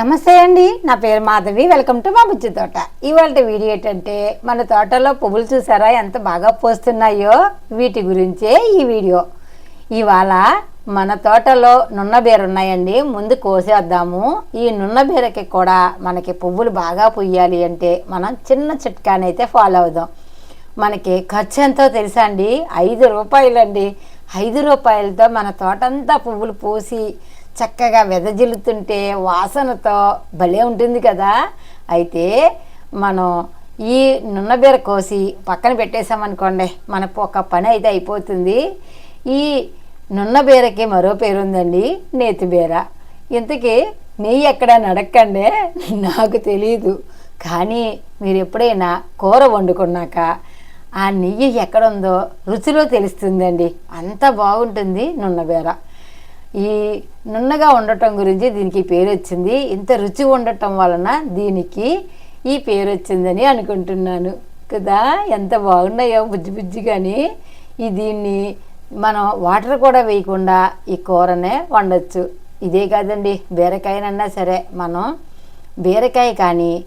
నమస్తే అండి. నా పేరు మాధవి. వెల్కమ్ టు మా బుజ్జి తోట. ఇవాళ వీడియో ఏంటంటే మన తోటలో పువ్వులు చూసారా? ఎంత బాగా పోస్తున్నాయో వీటి గురించే ఈ వీడియో. ఇవాళ మన తోటలో నున్నబీర ఉన్నాయండి. ముందు కోసేద్దాము. ఈ నున్న బీరకి కూడా మనకి పువ్వులు బాగా పుయ్యాలి అంటే మనం చిన్న చిట్కానైతే ఫాలో అవుదాం. మనకి ఖర్చు ఎంతో తెలుసా అండి? ఐదు రూపాయలండి. ఐదు రూపాయలతో మన తోటంతా పువ్వులు పూసి చక్కగా వెదజిల్లుతుంటే వాసనతో భలే ఉంటుంది కదా. అయితే మనం ఈ నున్నబీర కోసి పక్కన పెట్టేసామనుకోండి మన ఒక పని అయితే అయిపోతుంది. ఈ నున్నబీరకి మరో పేరు ఉందండి నేతిబీర. ఇంతకీ నెయ్యి ఎక్కడ నడక్కండి? నాకు తెలియదు కానీ మీరు ఎప్పుడైనా కూర వండుకున్నాక ఆ నెయ్యి ఎక్కడుందో రుచిలో తెలుస్తుందండి. అంత బాగుంటుంది నున్నబీర. ఈ నున్నగా ఉండటం గురించి దీనికి పేరు వచ్చింది ఇంత రుచి ఉండటం వలన దీనికి ఈ పేరు వచ్చిందని అనుకుంటున్నాను. కదా? ఎంత బాగున్నాయో బుజ్జి బుజ్జిగాని. ఈ దీన్ని మనం వాటర్ కూడా వేయకుండా ఈ కూరనే వండొచ్చు. ఇదే కాదండి. బీరకాయనన్నా సరే మనం బీరకాయ కానీ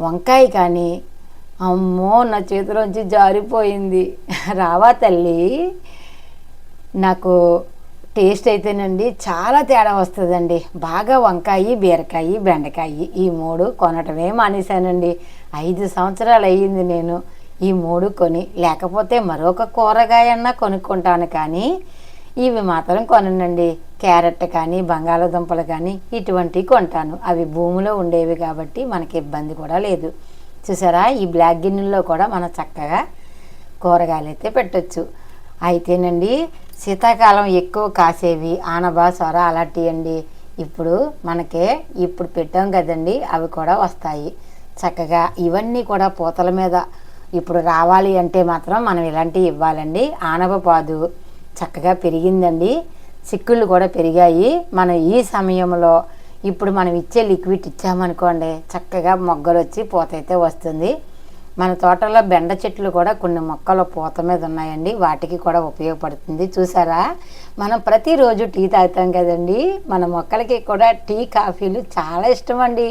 వంకాయ కానీ అమ్మో నా చేతిలోంచి జారిపోయింది. రావా తల్లి. నాకు టేస్ట్ అయితేనండి చాలా తేడా వస్తుందండి. బాగా వంకాయ బీరకాయ బెండకాయ ఈ మూడు కొనటమే మానేశానండి. ఐదు సంవత్సరాలు అయ్యింది నేను ఈ మూడు కొని లేకపోతే మరొక కూరగాయన్నా కొనుక్కుంటాను కానీ ఇవి మాత్రం కొనండి క్యారెట్ కానీ బంగాళాదుంపలు కానీ ఇటువంటివి కొంటాను. అవి భూమిలో ఉండేవి కాబట్టి మనకి ఇబ్బంది కూడా లేదు. చూసారా? ఈ బ్లాక్ గిన్నెల్లో కూడా మనం చక్కగా కూరగాయలు అయితే పెట్టచ్చు. అయితేనండి శీతాకాలం ఎక్కువ కాసేవి ఆనబా సొర అలాంటివి అండి ఇప్పుడు మనకే ఇప్పుడు పెట్టాం కదండి అవి కూడా వస్తాయి. చక్కగా ఇవన్నీ కూడా పూతల మీద ఇప్పుడు రావాలి అంటే మాత్రం మనం ఇలాంటివి ఇవ్వాలండి. ఆనప పాదు చక్కగా పెరిగిందండి. చిక్కుళ్ళు కూడా పెరిగాయి. మనం ఈ సమయంలో ఇప్పుడు మనం ఇచ్చే లిక్విడ్ ఇచ్చామనుకోండి చక్కగా మొగ్గలు వచ్చి పూత అయితే వస్తుంది. మన తోటలో బెండ చెట్లు కూడా కొన్ని మొక్కలు పూత మీద ఉన్నాయండి. వాటికి కూడా ఉపయోగపడుతుంది. చూసారా? మనం ప్రతిరోజు టీ తాగుతాం కదండి. మన మొక్కలకి కూడా టీ కాఫీలు చాలా ఇష్టం అండి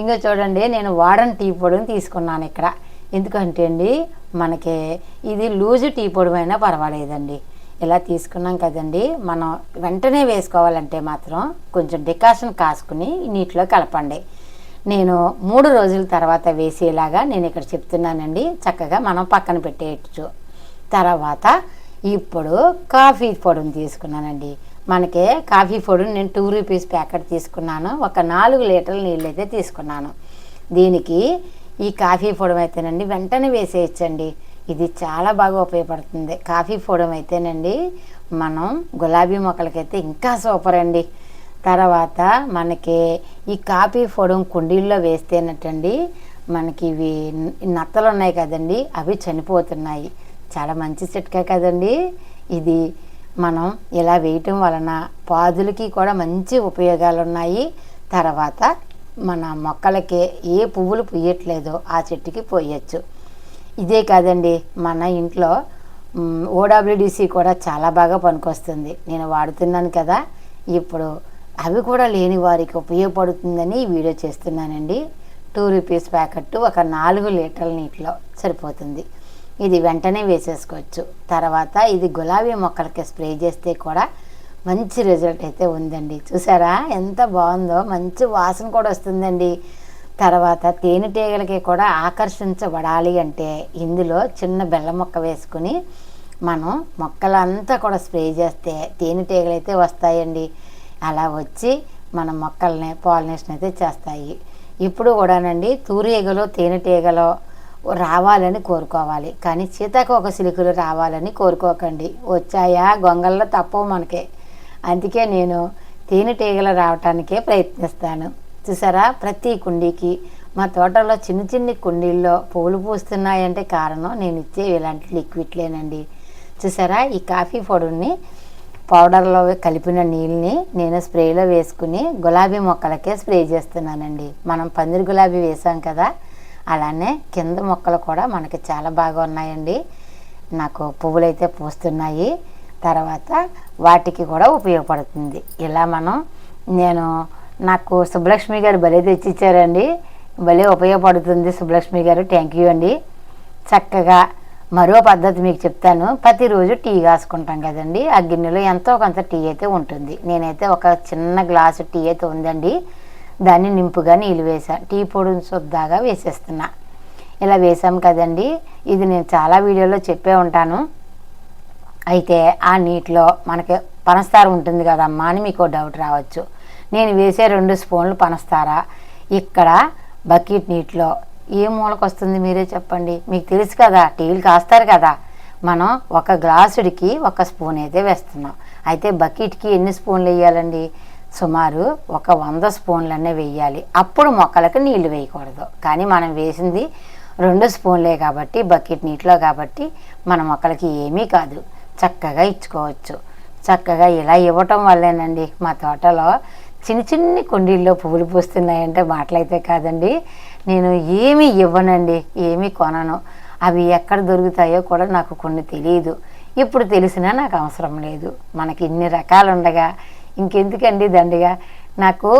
ఇంకా చూడండి నేను వాడని టీ పొడిని తీసుకున్నాను ఇక్కడ. ఎందుకంటే అండి మనకి ఇది లూజు టీ పొడి అయినా పర్వాలేదండి. ఇలా తీసుకున్నాం కదండి. మనం వెంటనే వేసుకోవాలంటే మాత్రం కొంచెం డికాషన్ కాసుకుని నీటిలో కలపండి. నేను మూడు రోజుల తర్వాత వేసేలాగా నేను ఇక్కడ చెప్తున్నానండి. చక్కగా మనం పక్కన పెట్టేయచ్చు. తర్వాత ఇప్పుడు కాఫీ పొడిని తీసుకున్నానండి. మనకి కాఫీ పొడిని నేను టూ రూపీస్ ప్యాకెట్ తీసుకున్నాను. ఒక నాలుగు లీటర్ల నీళ్ళు అయితే తీసుకున్నాను. దీనికి ఈ కాఫీ పొడం అయితేనండి వెంటనే వేసేయచ్చండి. ఇది చాలా బాగా ఉపయోగపడుతుంది. కాఫీ పొడం అయితేనండి మనం గులాబీ మొక్కలకైతే ఇంకా సూపర్ అండి. తర్వాత మనకి ఈ కాఫీ పొడం కుండీల్లో వేస్తేనటండి మనకి ఇవి నత్తలు ఉన్నాయి కదండి అవి చనిపోతున్నాయి. చాలా మంచి చిట్కా కదండి. ఇది మనం ఇలా వేయటం వలన పాదులకి కూడా మంచి ఉపయోగాలు ఉన్నాయి తర్వాత మన మొక్కలకి ఏ పువ్వులు పుయ్యట్లేదో ఆ చెట్టుకి పోయచ్చు. ఇదే కాదండి మన ఇంట్లో ఓడబ్ల్యూడిసి కూడా చాలా బాగా పనికొస్తుంది. నేను వాడుతున్నాను కదా. ఇప్పుడు అవి కూడా లేని వారికి ఉపయోగపడుతుందని వీడియో చేస్తున్నానండి. టూ రూపీస్ ప్యాకెట్ ఒక నాలుగు లీటర్ల నీటిలో సరిపోతుంది. ఇది వెంటనే వేసేసుకోవచ్చు. తర్వాత ఇది గులాబీ మొక్కలకి స్ప్రే చేస్తే కూడా మంచి రిజల్ట్ అయితే ఉందండి. చూసారా? ఎంత బాగుందో? మంచి వాసన కూడా వస్తుందండి. తర్వాత తేనెటీగలకి కూడా ఆకర్షించబడాలి అంటే ఇందులో చిన్న బెల్లం మొక్క వేసుకుని మనం మొక్కలంతా కూడా స్ప్రే చేస్తే తేనెటీగలు అయితే వస్తాయండి. అలా వచ్చి మన మొక్కల్ని పాలినేషన్ అయితే చేస్తాయి. ఇప్పుడు కూడానండి తూరేగలో తేనెటీగలు రావాలని కోరుకోవాలి. కానీ సీతాకోక సిలుకలు రావాలని కోరుకోకండి. వచ్చాయా గొంగల్లో తప్పవు మనకే. అందుకే నేను తేనెటీగలు రావటానికే ప్రయత్నిస్తాను. చూసారా? ప్రతి కుండీకి మా తోటలో చిన్న చిన్న కుండీల్లో పూలు పూస్తున్నాయంటే కారణం నేను ఇచ్చే ఇలాంటి లిక్విడ్లేనండి. చూసారా? ఈ కాఫీ పొడిని పౌడర్లో కలిపిన నీళ్ళని నేను స్ప్రేలో వేసుకుని గులాబీ మొక్కలకే స్ప్రే చేస్తున్నానండి. మనం పందిరి గులాబీ వేసాం కదా అలానే కింద మొక్కలు కూడా మనకి చాలా బాగా ఉన్నాయండి. నాకు పువ్వులు అయితే పూస్తున్నాయి. తర్వాత వాటికి కూడా ఉపయోగపడుతుంది. ఇలా మనం నేను నాకు సుబ్బలక్ష్మి గారు భలే తెచ్చిచ్చారండి. భలే ఉపయోగపడుతుంది సుబ్బలక్ష్మి గారు. థ్యాంక్ యూ అండి. చక్కగా మరో పద్ధతి మీకు చెప్తాను. ప్రతిరోజు టీ కాసుకుంటాం కదండి. ఆ గిన్నెలో ఎంతో కొంత టీ అయితే ఉంటుంది. నేనైతే ఒక చిన్న గ్లాసు టీ అయితే ఉందండి. దాన్ని నింపుగా నీళ్ళు వేసాను టీ పొడిని శుద్ధాగా వేసేస్తున్నా. ఇలా వేసాం కదండి. ఇది నేను చాలా వీడియోలో చెప్పే ఉంటాను. అయితే ఆ నీటిలో మనకి పనస్తార ఉంటుంది కదమ్మా అని మీకు డౌట్ రావచ్చు. నేను వేసే రెండు స్పూన్లు పనస్తార? ఇక్కడ బకెట్ నీటిలో ఏ మూలకు వస్తుంది మీరే చెప్పండి. మీకు తెలుసు కదా టీలు కాస్తారు కదా. మనం ఒక గ్లాసుడికి ఒక స్పూన్ అయితే వేస్తున్నాం. అయితే బకెట్కి ఎన్ని స్పూన్లు వేయాలండి? సుమారు ఒక వంద స్పూన్లనే వేయాలి. అప్పుడు మొక్కలకు నీళ్ళు వేయకూడదు. కానీ మనం వేసింది రెండు స్పూన్లే కాబట్టి బకెట్ నీటిలో కాబట్టి మన మొక్కలకి ఏమీ కాదు. చక్కగా ఇచ్చుకోవచ్చు. చక్కగా ఇలా ఇవ్వటం వల్లేనండి. మా తోటలో చిన్న చిన్ని కుండీల్లో పువ్వులు పూస్తున్నాయంటే మాటలైతే కాదండి. నేను ఏమీ ఇవ్వనండి ఏమీ కొనను. అవి ఎక్కడ దొరుకుతాయో కూడా నాకు కొన్ని తెలియదు ఇప్పుడు తెలిసినా నాకు అవసరం లేదు. మనకి ఇన్ని రకాలు ఉండగా ఇంకెందుకండి దండిగా? నాకు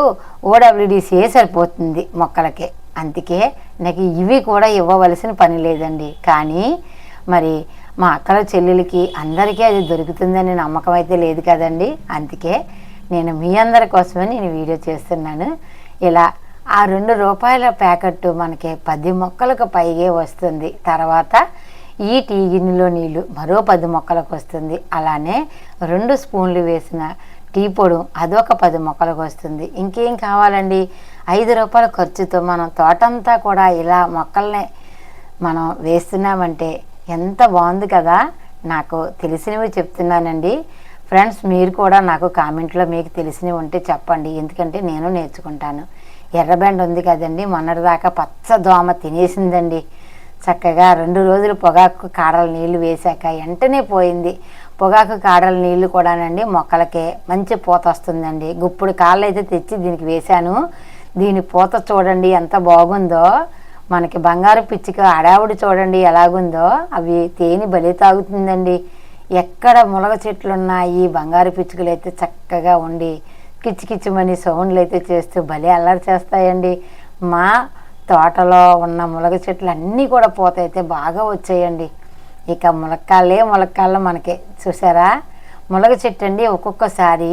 ఓడబ్ల్యూడిసిఏ సరిపోతుంది మొక్కలకి? అందుకే నాకు ఇవి కూడా ఇవ్వవలసిన పని లేదండి. కానీ మరి మా అక్కల చెల్లెలకి అందరికీ అది దొరుకుతుందని నమ్మకం అయితే లేదు కదండి. అందుకే నేను మీ అందరి కోసమే నేను వీడియో చేస్తున్నాను. ఇలా ఆ రెండు రూపాయల ప్యాకెట్ మనకి పది మొక్కలకు పైగే వస్తుంది. తర్వాత ఈ టీ గిన్నెలో నీళ్ళు మరో పది మొక్కలకు వస్తుంది. అలానే రెండు స్పూన్లు వేసిన టీ పొడు అదొక పది మొక్కలకు వస్తుంది. ఇంకేం కావాలండి? ఐదు రూపాయల ఖర్చుతో మనం తోటంతా కూడా ఇలా మొక్కల్ని మనం వేస్తున్నామంటే ఎంత బాగుంది కదా? నాకు తెలిసినవి చెప్తున్నానండి. ఫ్రెండ్స్ మీరు కూడా నాకు కామెంట్లో మీకు తెలిసినవి ఉంటే చెప్పండి. ఎందుకంటే నేను నేర్చుకుంటాను. ఎర్రబెండ ఉంది కదండి. మొన్నటిదాకా పచ్చ దోమ తినేసిందండి. చక్కగా రెండు రోజులు పొగాకు కాడల నీళ్ళు వేశాక వెంటనే పోయింది. పొగాకు కాడల నీళ్ళు కూడానండి మొక్కలకే మంచి పూత వస్తుందండి. గుప్పుడు కాళ్ళు అయితే తెచ్చి దీనికి వేశాను. దీని పూత చూడండి ఎంత బాగుందో. మనకి బంగారు పిచ్చిక అడావుడి చూడండి ఎలాగుందో. అవి తేనె బలి తాగుతుందండి. ఎక్కడ ములగ చెట్లున్నా ఈ బంగారు పిచ్చుకలు అయితే చక్కగా ఉండి కిచ్చికిచ్చిమని సౌండ్లు అయితే చేస్తూ భలే అల్లరి చేస్తాయండి. మా తోటలో ఉన్న మునగ చెట్లు అన్నీ కూడా పూత అయితే బాగా వచ్చాయండి. ఇక ములక్కాళ్ళే ములక్కాళ్ళు మనకే. చూసారా? మునగ చెట్టు అండి ఒక్కొక్కసారి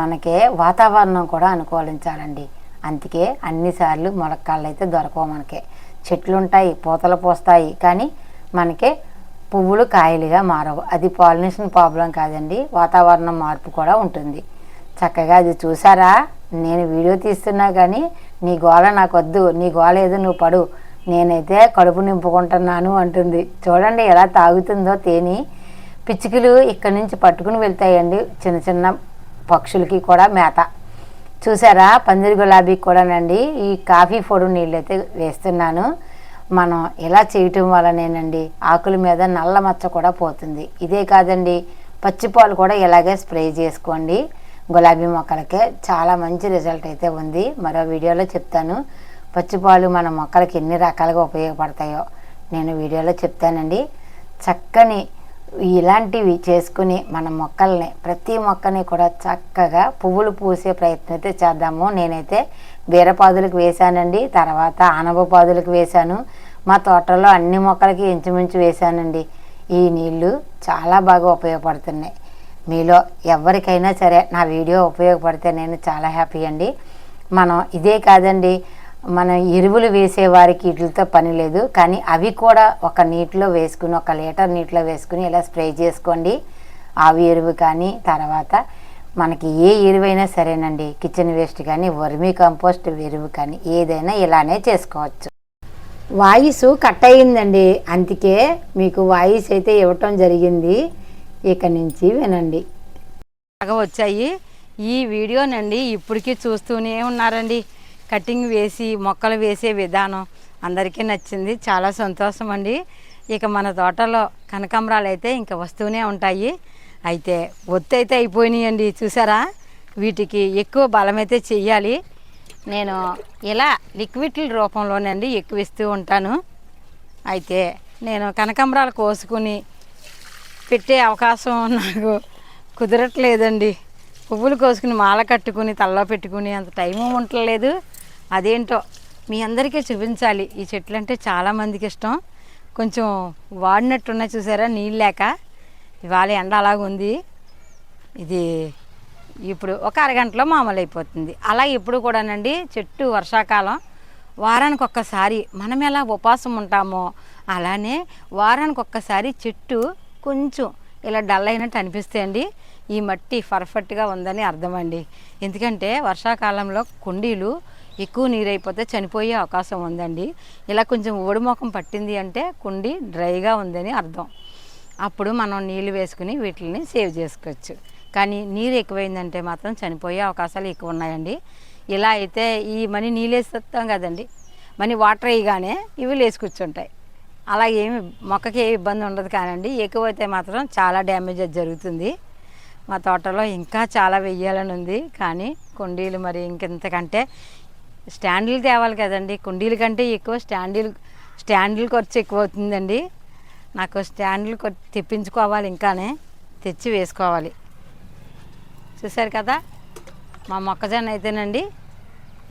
మనకే వాతావరణం కూడా అనుకూలించాలండి. అందుకే అన్నిసార్లు ములక్కాళ్ళు అయితే దొరకవు మనకి. చెట్లు ఉంటాయి పూతలు పోస్తాయి కానీ మనకి పువ్వులు కాయలుగా మారవు. అది పాలినేషన్ ప్రాబ్లం కాదండి వాతావరణం మార్పు కూడా ఉంటుంది. చక్కగా అది చూసారా? నేను వీడియో తీస్తున్నా కానీ నీ గోల నాకు వద్దు నీ గోల ఏదో నువ్వు పడు. నేనైతే కడుపు నింపుకుంటున్నాను అంటుంది. చూడండి ఎలా తాగుతుందో తేని. పిచ్చుకలు ఇక్కడి నుంచి పట్టుకుని వెళ్తాయండి. చిన్న చిన్న పక్షులకి కూడా మేత. చూసారా? పందిరి గులాబీకి కూడానండి. ఈ కాఫీ పొడి నీళ్ళు అయితే వేస్తున్నాను. మనం ఇలా చేయటం వల్లనేనండి ఆకుల మీద నల్ల మచ్చ కూడా పోతుంది. ఇదే కాదండి పచ్చిపాలు కూడా ఇలాగే స్ప్రే చేసుకోండి. గులాబీ మొక్కలకే చాలా మంచి రిజల్ట్ అయితే ఉంది. మరో వీడియోలో చెప్తాను. పచ్చిపాలు మన మొక్కలకి ఎన్ని రకాలుగా ఉపయోగపడతాయో నేను వీడియోలో చెప్తానండి. చక్కని ఇలాంటివి చేసుకుని మన మొక్కల్ని ప్రతి మొక్కని కూడా చక్కగా పువ్వులు పూసే ప్రయత్నం అయితే చేద్దాము. నేనైతే బీరపాదులకు వేశానండి. తర్వాత ఆనపపాదులకు వేశాను. మా తోటలో అన్ని మొక్కలకి ఇంచుమించు వేశానండి. ఈ నీళ్ళు చాలా బాగా ఉపయోగపడుతున్నాయి. మీలో ఎవరికైనా సరే నా వీడియో ఉపయోగపడితే నేను చాలా హ్యాపీ అండి. మనం ఇదే కాదండి మనం ఎరువులు వేసే వారికి వీటితో పని లేదు. కానీ అవి కూడా ఒక నీటిలో వేసుకుని ఒక లీటర్ నీటిలో వేసుకుని ఇలా స్ప్రే చేసుకోండి. ఆవి ఎరువు కానీ తర్వాత మనకి ఏ ఎరువైనా సరేనండి. కిచెన్ వేస్ట్ కానీ వర్మీ కంపోస్ట్ ఎరువు కానీ ఏదైనా ఇలానే చేసుకోవచ్చు. వాయిస్ కట్ అయ్యిందండి. అందుకే మీకు వాయిస్ అయితే ఇవ్వటం జరిగింది. ఇక నుంచి వినండి. బాగా వచ్చాయి. ఈ వీడియోనండి ఇప్పటికీ చూస్తూనే ఉన్నారండి. కటింగ్ వేసి మొక్కలు వేసే విధానం అందరికీ నచ్చింది. చాలా సంతోషం అండి ఇక మన తోటలో కనకాంబరాలు అయితే ఇంకా వస్తూనే ఉంటాయి. అయితే ఒత్తి అయితే అయిపోయినాయండి చూసారా? వీటికి ఎక్కువ బలం అయితే చెయ్యాలి. నేను ఇలా లిక్విడ్ల రూపంలోనండి ఎక్కువ ఇస్తూ ఉంటాను. అయితే నేను కనకాంబరాలు కోసుకుని పెట్టే అవకాశం నాకు కుదరట్లేదండి. పువ్వులు కోసుకుని మాల కట్టుకుని తలలో పెట్టుకుని అంత టైము ఉండలేదు అదేంటో మీ అందరికీ చూపించాలి. ఈ చెట్లు అంటే చాలామందికి ఇష్టం. కొంచెం వాడినట్టున్నా చూసారా? నీళ్ళు లేక. ఇవాళ ఎండ అలాగుంది ఇది ఇప్పుడు ఒక అరగంటలో మామూలు అయిపోతుంది అలా ఎప్పుడు కూడానండి చెట్టు వర్షాకాలం. వారానికి ఒక్కసారి మనం ఎలా ఉపవాసం ఉంటామో అలానే వారానికి ఒక్కసారి చెట్టు కొంచెం ఇలా డల్ అయినట్టు అనిపిస్తాయండి ఈ మట్టి పర్ఫెక్ట్గా ఉందని అర్థమండి. ఎందుకంటే వర్షాకాలంలో కుండీలు ఎక్కువ నీరు అయిపోతే చనిపోయే అవకాశం ఉందండి. ఇలా కొంచెం ఓడిమొఖం పట్టింది అంటే కుండీ డ్రైగా ఉందని అర్థం. అప్పుడు మనం నీళ్ళు వేసుకుని వీటిని సేవ్ చేసుకోవచ్చు. కానీ నీరు ఎక్కువైందంటే మాత్రం చనిపోయే అవకాశాలు ఎక్కువ ఉన్నాయండి. ఇలా అయితే ఈ మనీ నీళ్ళు వేసేస్తాం కదండి. మనీ వాటర్ వేయగానే ఇవి లేచి కూర్చుంటాయి. అలా ఏమి మొక్కకి ఏ ఇబ్బంది ఉండదు కానండి. ఎక్కువైతే మాత్రం చాలా డ్యామేజ్ అది జరుగుతుంది. మా తోటలో ఇంకా చాలా వెయ్యాలని ఉంది. కానీ కుండీలు మరి ఇంకెంతకంటే స్టాండ్లు తేవాలి కదండి. కుండీల కంటే ఎక్కువ స్టాండీలు స్టాండ్లు ఖర్చు ఎక్కువ అవుతుందండి నాకు స్టాండ్లు తెప్పించుకోవాలి ఇంకానే తెచ్చి వేసుకోవాలి. చూసారు కదా? మా మొక్కజొన్న అయితేనండి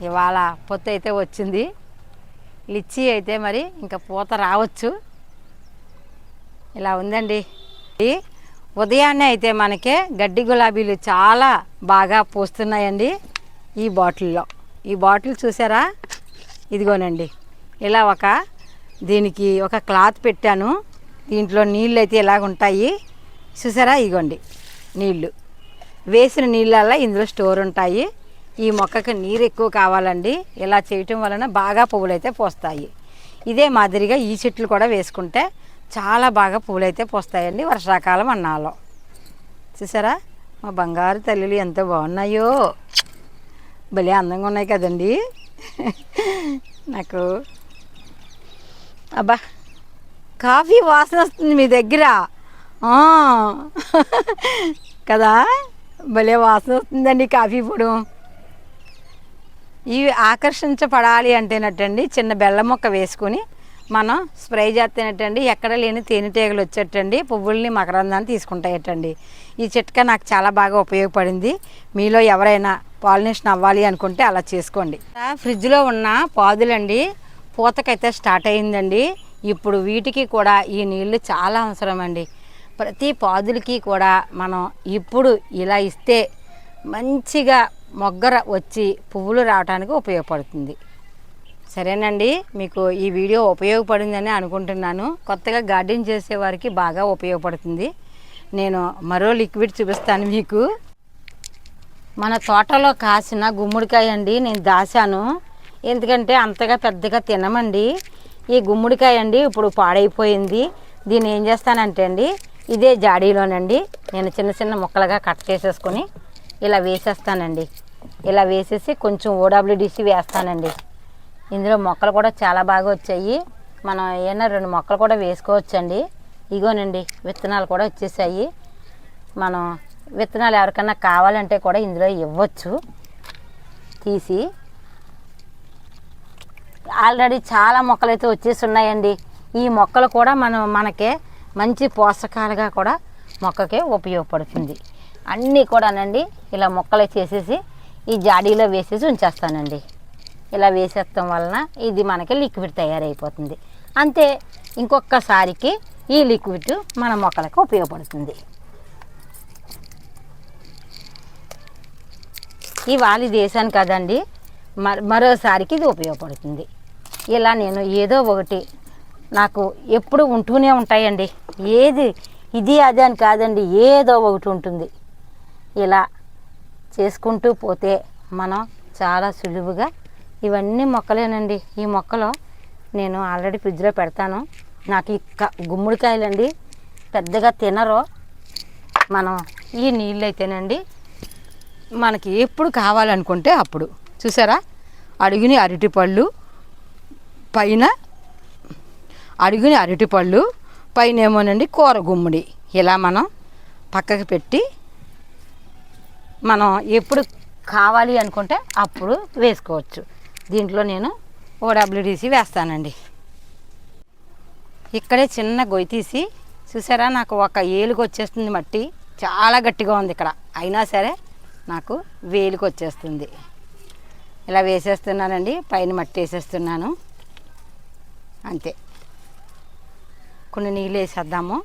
ఇవాళ పొత్తు అయితే వచ్చింది. లిచ్చి అయితే మరి ఇంకా పూత రావచ్చు. ఇలా ఉందండి. ఉదయాన్నే అయితే మనకి గడ్డి గులాబీలు చాలా బాగా పూస్తున్నాయండి ఈ బాటిల్లో. ఈ బాటిల్ చూసారా? ఇదిగోనండి. ఇలా ఒక దీనికి ఒక క్లాత్ పెట్టాను. దీంట్లో నీళ్ళు అయితే ఇలాగ ఉంటాయి చూసారా? ఇగోండి. నీళ్ళు. వేసిన నీళ్ళల్లో ఇందులో స్టోర్ ఉంటాయి. ఈ మొక్కకి నీరు ఎక్కువ కావాలండి. ఇలా చేయటం వలన బాగా పువ్వులైతే పోస్తాయి. ఇదే మాదిరిగా ఈ చెట్లు కూడా వేసుకుంటే చాలా బాగా పూలైతే పోస్తాయండి వర్షాకాలం అన్నాలో. చూసారా? మా బంగారు తల్లులు ఎంత బాగున్నాయో. భలే అందంగా ఉన్నాయి కదండి. నాకు అబ్బా కాఫీ వాసన వస్తుంది మీ దగ్గర. కదా? భలే వాసన వస్తుందండి కాఫీ పొడి. ఇవి ఆకర్షించబడాలి అంటేనటండి చిన్న బెల్లం మొక్క వేసుకొని మనం స్ప్రే చేస్తేనటండి ఎక్కడ లేని తేనెటీగలు వచ్చేటండి పువ్వుల్ని మకరందాన్ని తీసుకుంటాయటండి. ఈ చిట్కా నాకు చాలా బాగా ఉపయోగపడింది. మీలో ఎవరైనా పాలినేషన్ అవ్వాలి అనుకుంటే అలా చేసుకోండి. ఫ్రిడ్జ్లో ఉన్న పాదులండి పూతకైతే స్టార్ట్ అయిందండి ఇప్పుడు వీటికి కూడా ఈ నీళ్ళు చాలా అవసరం అండి ప్రతి పాదులకి కూడా మనం ఇప్పుడు ఇలా ఇస్తే మంచిగా మొగ్గర వచ్చి పువ్వులు రావడానికి ఉపయోగపడుతుంది. సరేనండి మీకు ఈ వీడియో ఉపయోగపడిందని అనుకుంటున్నాను. కొత్తగా గార్డెన్ చేసేవారికి బాగా ఉపయోగపడుతుంది. నేను మరో లిక్విడ్ చూపిస్తాను మీకు. మన తోటలో కాసిన గుమ్మడికాయ అండి నేను దాశాను. ఎందుకంటే అంతగా పెద్దగా తినమండి. ఈ గుమ్మడికాయ అండి ఇప్పుడు పాడైపోయింది. దీన్ని ఏం చేస్తానంటే అండి ఇదే జాడీలోనండి నేను చిన్న చిన్న ముక్కలుగా కట్ చేసేసుకొని ఇలా వేసేస్తానండి. ఇలా వేసేసి కొంచెం ఓడబ్ల్యూడిసి వేస్తానండి. ఇందులో మొక్కలు కూడా చాలా బాగా వచ్చాయి. మనం ఏమైనా రెండు మొక్కలు కూడా వేసుకోవచ్చండి. ఇగోనండి విత్తనాలు కూడా వచ్చేసాయి. మనం విత్తనాలు ఎవరికైనా కావాలంటే కూడా ఇందులో ఇవ్వచ్చు. తీసి. ఆల్రెడీ చాలా మొక్కలు అయితే వచ్చేసి ఉన్నాయండి ఈ మొక్కలు కూడా మనం మనకే మంచి పోషకాలుగా కూడా మొక్కకే ఉపయోగపడుతుంది. అన్నీ కూడానండి ఇలా మొక్కలు చేసేసి ఈ జాడీలో వేసేసి ఉంచేస్తానండి. ఇలా వేసేస్తాం వలన ఇది మనకి లిక్విడ్ తయారైపోతుంది. అంతే ఇంకొకసారికి ఈ లిక్విడ్ మన మొక్కలకు ఉపయోగపడుతుంది. ఇవాళ ఇది వేసాను కదండి. మరోసారికి ఇది ఉపయోగపడుతుంది. ఇలా నేను ఏదో ఒకటి నాకు ఎప్పుడు ఉంటూనే ఉంటాయండి. ఏది ఇది అది అని కాదండి ఏదో ఒకటి ఉంటుంది. ఇలా చేసుకుంటూ పోతే మనం చాలా సులువుగా ఇవన్నీ మొక్కలేనండి. ఈ మొక్కలు నేను ఆల్రెడీ ఫ్రిడ్జ్లో పెడతాను. నాకు ఈ క గుమ్మడికాయలండి పెద్దగా తినరు. మనం ఈ నీళ్ళు అయితేనండి మనకి ఎప్పుడు కావాలనుకుంటే అప్పుడు. చూసారా? అడుగుని అరటిపళ్ళు పైన అడుగుని అరటిపళ్ళు పైన ఏమోనండి కూర గుమ్మడి. ఇలా మనం పక్కకి పెట్టి మనం ఎప్పుడు కావాలి అనుకుంటే అప్పుడు వేసుకోవచ్చు. దీంట్లో నేను ఓడబ్ల్యూడిసి వేస్తానండి. ఇక్కడే చిన్న గొయ్యి తీసి చూసారా నాకు ఒక ఏలుగు వచ్చేస్తుంది మట్టి. చాలా గట్టిగా ఉంది ఇక్కడ. అయినా సరే నాకు వేలుకు వచ్చేస్తుంది. ఇలా వేసేస్తున్నానండి. పైన మట్టి వేసేస్తున్నాను. అంతే. కొన్ని నీళ్ళు వేసేద్దాము.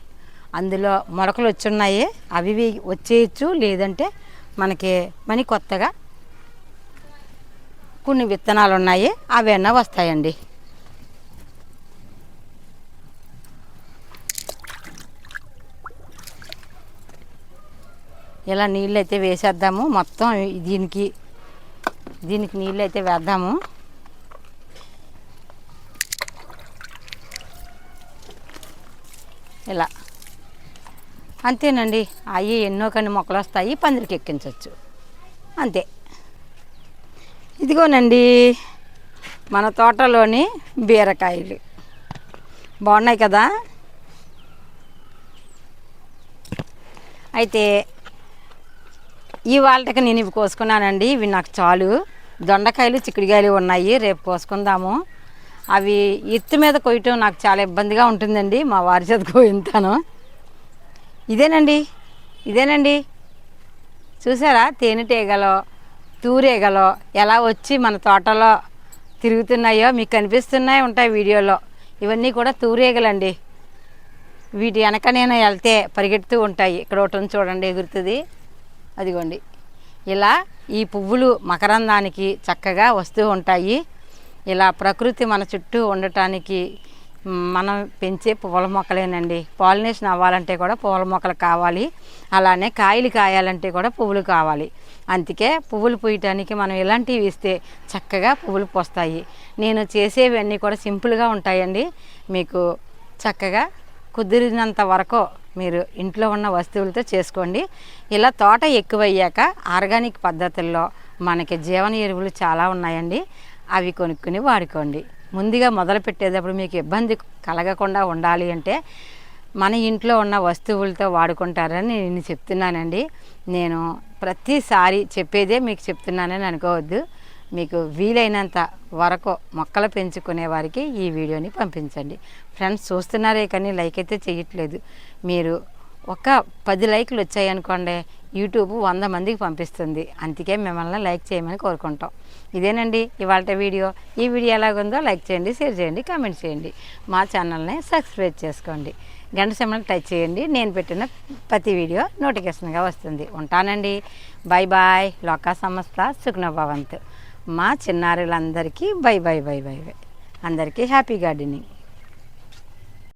అందులో మొలకలు వచ్చున్నాయి అవి వచ్చేయచ్చు లేదంటే మనకి మని కొత్తగా కొన్ని విత్తనాలు ఉన్నాయి అవన్నీ వస్తాయండి. ఇలా నీళ్ళు అయితే వేసేద్దాము. మొత్తం దీనికి దీనికి నీళ్ళు అయితే వేద్దాము. ఇలా. అంతేనండి. అవి ఎన్నో కొన్ని మొక్కలు వస్తాయి పందిరికి ఎక్కించవచ్చు అంతే. ఇదిగోనండి మన తోటలోని బీరకాయలు. బాగున్నాయి కదా? అయితే ఈ వాళ్ళకి నేను ఇవి కోసుకున్నానండి. ఇవి నాకు చాలు. దొండకాయలు చిక్కుడుకాయలు ఉన్నాయి. రేపు కోసుకుందాము. అవి ఎత్తు మీద కొయ్యటం నాకు చాలా ఇబ్బందిగా ఉంటుందండి. మా వారి చేత కోయింతాను ఇదేనండి ఇదేనండి. చూసారా? తేనెటీగలో తూరేగలో ఎలా వచ్చి మన తోటలో తిరుగుతున్నాయో మీకు కనిపిస్తున్నాయి ఉంటాయి వీడియోలో. ఇవన్నీ కూడా తూరేగలండి. వీటి వెనక నేను వెళ్తే పరిగెడుతూ ఉంటాయి. ఇక్కడ ఒకటి చూడండి ఎగురుతుంది. అదిగోండి. ఇలా ఈ పువ్వులు మకరందానికి చక్కగా వస్తూ ఉంటాయి. ఇలా ప్రకృతి మన చుట్టూ ఉండటానికి మనం పెంచే పూల మొక్కలేనండి. పాలినేషన్ అవ్వాలంటే కూడా పూల మొక్కలు కావాలి. అలానే కాయలు కాయాలంటే కూడా పువ్వులు కావాలి. అందుకే పువ్వులు పూయటానికి మనం ఇలాంటివి ఇస్తే చక్కగా పువ్వులు పోస్తాయి. నేను చేసేవన్నీ కూడా సింపుల్గా ఉంటాయండి. మీకు చక్కగా కుదిరినంత వరకు మీరు ఇంట్లో ఉన్న వస్తువులతో చేసుకోండి. ఇలా తోట ఎక్కువయ్యాక ఆర్గానిక్ పద్ధతుల్లో మనకి జీవన ఎరువులు చాలా ఉన్నాయండి. అవి కొనుక్కుని వాడుకోండి. ముందుగా మొదలు పెట్టేటప్పుడు మీకు ఇబ్బంది కలగకుండా ఉండాలి అంటే మన ఇంట్లో ఉన్న వస్తువులతో వాడుకుంటారని నేను చెప్తున్నానండి. నేను ప్రతిసారి చెప్పేదే మీకు చెప్తున్నానని అనుకోవద్దు. మీకు వీలైనంత వరకు మొక్కలు పెంచుకునే వారికి ఈ వీడియోని పంపించండి. ఫ్రెండ్స్ చూస్తున్నారే కానీ లైక్ అయితే చేయట్లేదు. మీరు ఒక పది లైక్లు వచ్చాయి అనుకోండి యూట్యూబ్ వంద మందికి పంపిస్తుంది. అందుకే మిమ్మల్ని లైక్ చేయమని కోరుకుంటాం. ఇదేనండి ఇవాళ వీడియో. ఈ వీడియో ఎలాగుందో లైక్ చేయండి షేర్ చేయండి కామెంట్ చేయండి. మా ఛానల్ని సబ్స్క్రైబ్ చేసుకోండి. గంట సింబల్ టచ్ చేయండి. నేను పెట్టిన ప్రతి వీడియో నోటిఫికేషన్గా వస్తుంది. ఉంటానండి. Bye bye. లోకా సంస్థ సుఖ్నభవంత్. మా చిన్నారులందరికీ bye bye bye bye bye. అందరికీ హ్యాపీ గార్డెనింగ్.